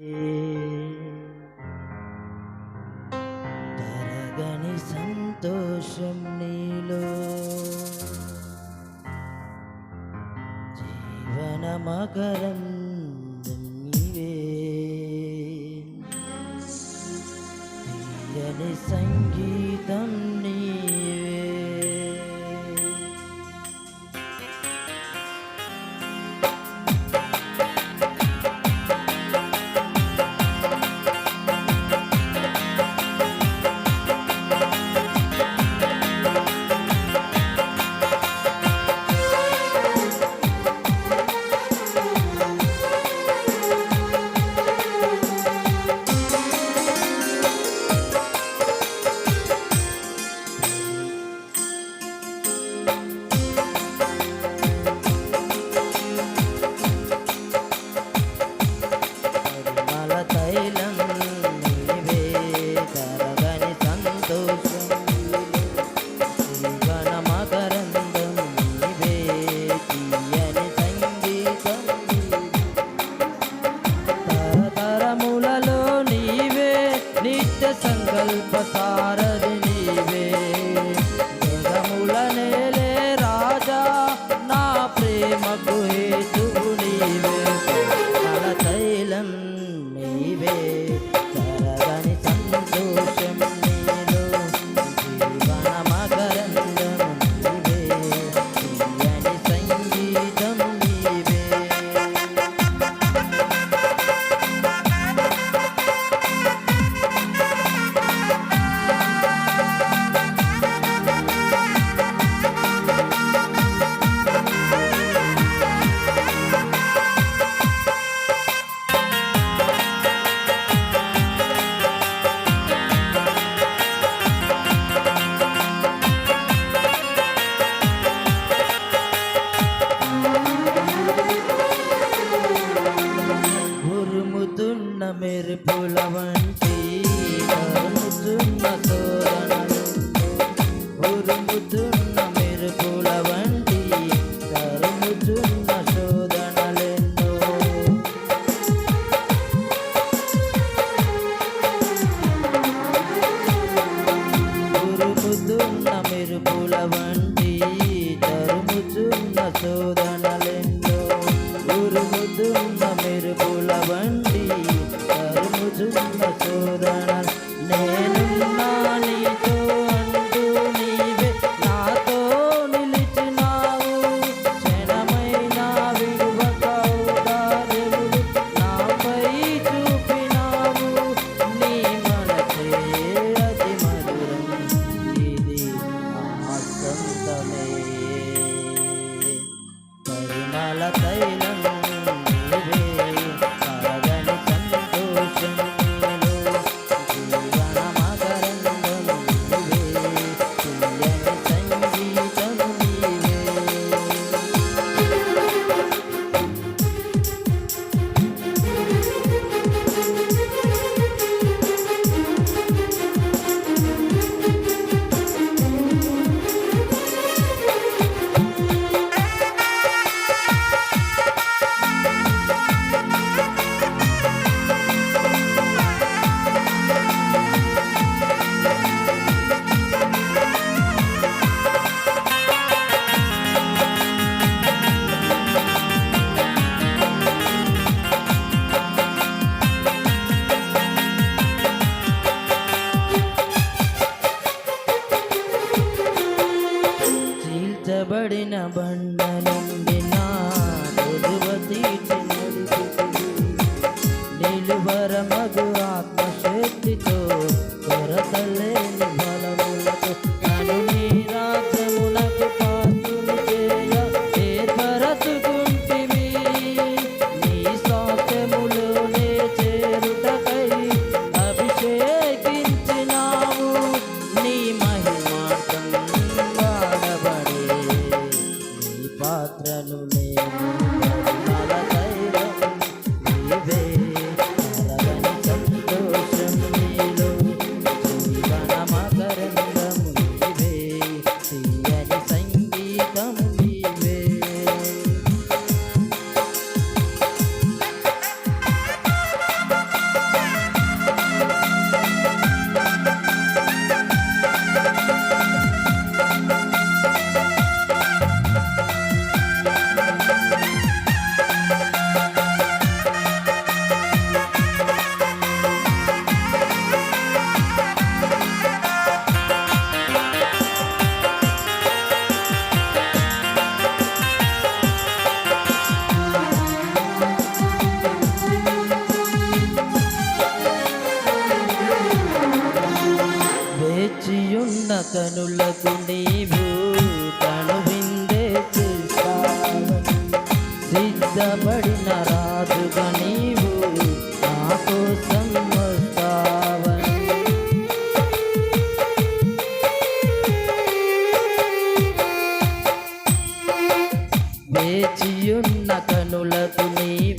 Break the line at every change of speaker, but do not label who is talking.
తరగని సంతోషం నీలో. జీవన మకరం నీవే. వంటి తరుముతున్న తోరణలు ఉరుముతున్న మెరుపుల వంటి తరుముతున్న శోధనలెన్నో ఉరుముతున్న మెరుపుల వంటి తరుముతున్న శోధనలెన్నో ఉరుముతున్న మెరుపుల వంటి తరుముతున్న నేను నీతో అంటూ నీవే నాతో నిలిచినావు. క్షణమైన విడువకవు నాపై చూపినావు. నీ మనసే అతి మధురం ఇది పరిమళ తైలం చీల్చబడిన బండ ఇతరులకు నీవు కనువిందే చూస్తాను సిద్ధపడిన రాజుగా నీవు నా కోసం వస్తావని. వేచియున్న కనులకు నీవు